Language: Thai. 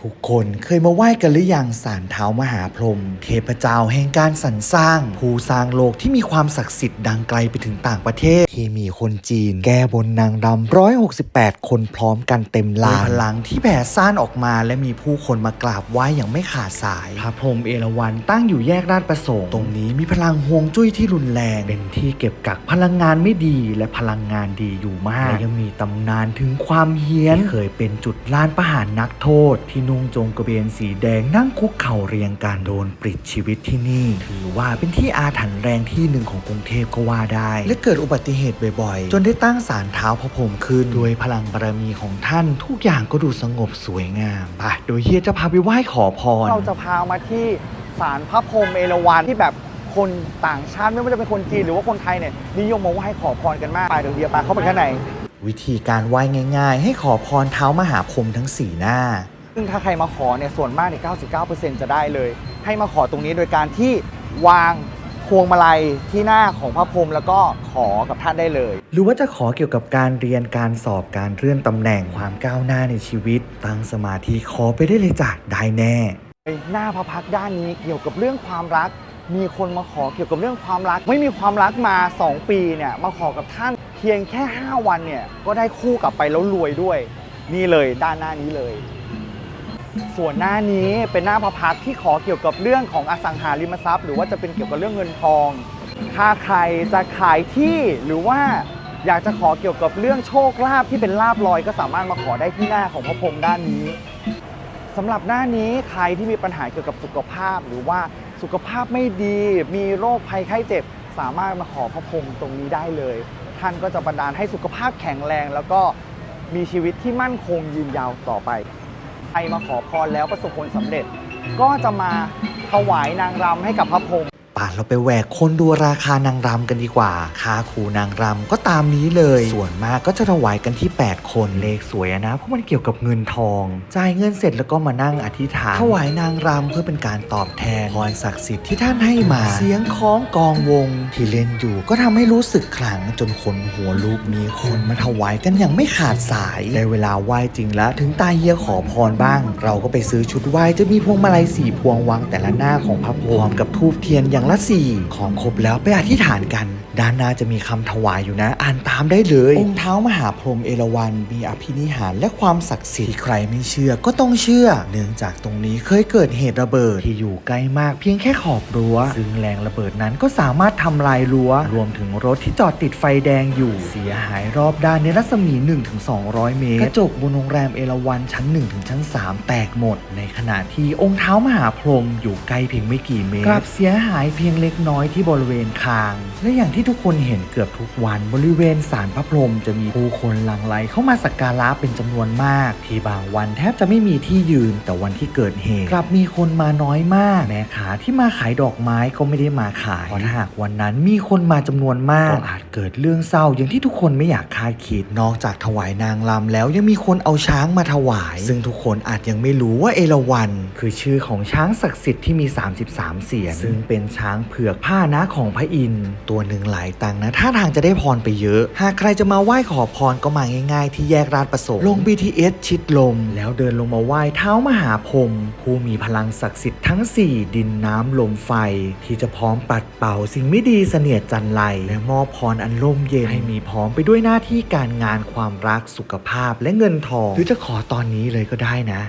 ทุกคนเคยมาไหว้กันหรือยังสารเท้ามหาพรหมเทพเจ้าแห่งการสรรสร้าง ผู้สร้างโลกที่มีความศักดิ์สิทธิ์ดังไกลไปถึงต่างประเทศ ที่มีคนจีนแก้บนนางรำร้อยหกสิบแปดคนพร้อมกันเต็มลานพลังที่แผ่ซ่านออกมาและมีผู้คนมากราบไหว้อย่างไม่ขาดสาย พระพรหมเอราวัณตั้งอยู่แยกราชประสงค์ตรงนี้มีพลังฮวงจุ้ยที่รุนแรงเป็นที่เก็บกักพลังงานไม่ดีและพลังงานดีอยู่มากและยังมีตำนานถึงความเฮี้ยนที่เคยเป็นจุดลานประหารนักโทษที่นุ่งจงกระเบนสีแดงนั่งคุกเข่าเรียงกันโดนปลิดชีวิตที่นี่ถือว่าเป็นที่อาถรรพ์แรงที่หนึ่งของกรุงเทพก็ว่าได้ และเกิดอุบัติเหตุบ่อยๆ จนได้ตั้งศาลเท้าพระพรหมขึ้นด้วยพลังบารมีของท่านทุกอย่างก็ดูสงบสวยงามไปโดยเฮียจะพาไปไหว้ขอพร เราจะพามาที่ศาลพระพรหมเอราวัณที่แบบคนต่างชาติไม่ว่าจะเป็นคนจีนหรือว่าคนไทยเนี่ยนิยมมาไหว้ขอพรกันมากไปเดี๋ยวเดียวปาเข้าไปข้างในวิธีการไหว้ง่าย ๆ ให้ขอพรเท้ามหาพรหมทั้งสี่หน้า ซึ่งถ้าใครมาขอเนี่ยส่วนมากเนี่ย99%จะได้เลย ให้มาขอตรงนี้โดยการที่วางพวงมาลัยที่หน้าของพระพรหมแล้วก็ขอกับท่านได้เลย หรือว่าจะขอเกี่ยวกับการเรียนการสอบการเลื่อนตำแหน่งความก้าวหน้าในชีวิต ตั้งสมาธิขอไปได้เลยจ้ะได้แน่ หน้าพระพักตร์ด้านนี้เกี่ยวกับเรื่องความรัก มีคนมาขอเกี่ยวกับเรื่องความรัก ไม่มีความรักมา 2 ปีเนี่ยมาขอกับท่านเพียงแค่ 5 วันเนี่ยก็ได้คู่กลับไปแล้วรวยด้วย นี่เลยด้านหน้านี้เลย ส่วนหน้านี้เป็นหน้าพระพักตร์ที่ขอเกี่ยวกับเรื่องของอสังหาริมทรัพย์ หรือว่าจะเป็นเกี่ยวกับเรื่องเงินทอง ถ้าใครจะขายที่หรือว่าอยากจะขอเกี่ยวกับเรื่องโชคลาภที่เป็นลาบลอยก็สามารถมาขอได้ที่หน้าของพระพรหมด้านนี้สำหรับหน้านี้ใครที่มีปัญหาเกี่ยวกับสุขภาพ หรือว่าสุขภาพไม่ดี มีโรคภัยไข้เจ็บ สามารถมาขอพระพรหมตรงนี้ได้เลย ท่านก็จะบันดาลให้สุขภาพแข็งแรง แล้วก็มีชีวิตที่มั่นคงยืนยาวต่อไป ครมาขอพรแล้วประสบผลสำเร็จ ก็จะมาถวายนางรำให้กับพระพรหม ป่าเราไปแหวกคนดูราคานางรำกันดีกว่า ค่าครูนางรำก็ตามนี้เลย ส่วนมากก็จะถวายกันที่ 8 คนเลขสวยอะนะ เพราะมันเกี่ยวกับเงินทอง จ่ายเงินเสร็จแล้วก็มานั่งอธิษฐาน ถวายนางรำเพื่อเป็นการตอบแทนพรศักดิ์สิทธิ์ที่ท่านให้มา เสียงคล้องกองวง ที่เล่นอยู่ก็ทำให้รู้สึกขลังจนคนหัวลุกมีคนมาถวายกันอย่างไม่ขาดสายได้เวลาไหว้จริงแล้วถึงตาเฮียขอพรบ้าง เราก็ไปซื้อชุดไหว้จะมีพวงมาลัยสี่พวงวางแต่ละหน้าของพระพรหมกับทูบเทียนอย่างละสี่ของครบแล้วไปอธิษฐานกันด้านหน้าจะมีคำถวายอยู่นะ อ่านตามได้เลย องค์เท้ามหาพรหมเอราวัณมีอภินิหารและความศักดิ์สิทธิ์ที่ใครไม่เชื่อก็ต้องเชื่อ เนื่องจากตรงนี้เคยเกิดเหตุระเบิดที่อยู่ใกล้มากเพียงแค่ขอบรั้ว ซึ่งแรงระเบิดนั้นก็สามารถทำลายรั้ว รวมถึงรถที่จอดติดไฟแดงอยู่ เสียหายรอบด้านในรัศมี 1-200 เมตร กระจกบนโรงแรมเอราวัณชั้น 1 ถึงชั้น 3 แตกหมด ในขณะที่องค์เท้ามหาพรหมอยู่ใกล้เพียงไม่กี่เมตรกลับเสียหายเพียงเล็กน้อยที่บริเวณคาง และอย่างที่ทุกคนเห็นเกือบทุกวัน บริเวณศาลพระพรหมจะมีผู้คนหลั่งไหลเข้ามาสักการะเป็นจำนวนมาก ที่บางวันแทบจะไม่มีที่ยืนแต่วันที่เกิดเหตุกลับมีคนมาน้อยมากแม่ค้าที่มาขายดอกไม้ก็ไม่ได้มาขายเพราะหากวันนั้นมีคนมาจำนวนมากก็อาจเกิดเรื่องเศร้าอย่างที่ทุกคนไม่อยากคาดคิดนอกจากถวายนางรำแล้วยังมีคนเอาช้างมาถวาย ซึ่งทุกคนอาจยังไม่รู้ว่าเอราวัณคือชื่อของช้างศักดิ์สิทธิ์ที่มี 33 เสียนซึ่งเป็นช้างเผือกผ้านะของพระอินทร์ตัวหนึ่งหลายตังค์นะท่าทางจะได้พรไปเยอะ หากใครจะมาไหว้ขอพรก็มาง่าย ๆ ที่แยกราชประสงค์ลง BTS ชิดลม แล้วเดินลงมาไหว้เท้ามหาพรหมผู้มีพลังศักดิ์สิทธิ์ทั้ง 4 ดินน้ำลมไฟ ที่จะพร้อมปัดเป่าสิ่งไม่ดีเสนียดจันไรและมอบพรอันร่มเย็นให้มีพร้อมไปด้วยหน้าที่การงานความรักสุขภาพและเงินทอง หรือจะขอตอนนี้เลยก็ได้นะ